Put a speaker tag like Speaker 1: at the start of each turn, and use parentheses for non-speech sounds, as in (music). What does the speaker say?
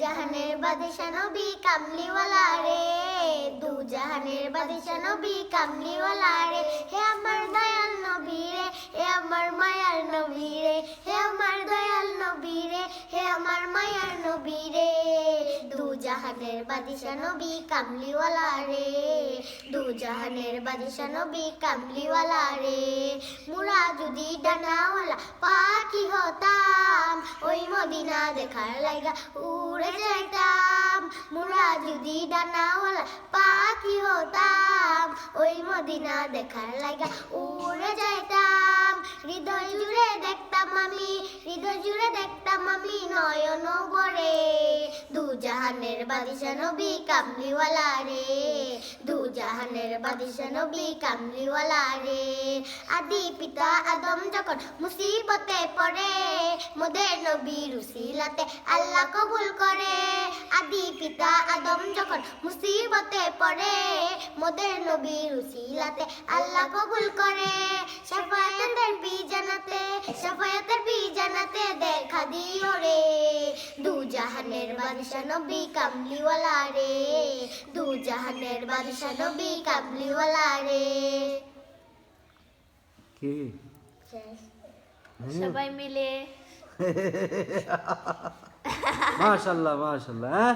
Speaker 1: জাহানের বাদশা নবী কামলিওয়ালা রে। দু জাহানের বাদশা নবী কামলিওয়ালা রে। হে আমার দয়াল নবী রে, হে আমার মায়ার নবী রে, হে আমার দয়াল নবী রে, হে আমার মায়ার নবী রে। দু জাহানের বাদশা নবী কামলিওয়ালা রে। দু জাহানের বাদশা নবী কামলিওয়ালা রে। মুরা যদি ডানাওয়ালা মদিনা লাগা উড়ে যাইতাম। যদি পাখি হতাম। ওই মদিনা দেখার লাগা উড়ে যাইতাম। হৃদয় জুড়ে দেখতাম আমি, হৃদয় জুড়ে দেখতাম আমি নয়ন বরে দু জাহানের বাদিশা নবী কামলিওয়ালা রে। দু জাহানের বাদিশা নবী কামলিওয়ালা রে। আদি পিতা আদম যখন মুসিবতে পড়ে মোদের নবী রুসিলাতে আল্লাহ কবুল করে আদি পিতা আদম যখন মুসিবতে পড়ে মোদের নবী রুসিলাতে আল্লাহ কবুল করে শাফায়াতের বি জানাতে শাফায়াতের বি জানাতে দেখা দিও রে দু জাহানের বাদশা নবী কামলিওয়ালা রে দু জাহানের বাদশা নবী কামলিওয়ালা রে
Speaker 2: কি?
Speaker 3: সবাই মিলে (laughs)
Speaker 2: maşallah maşallah. He?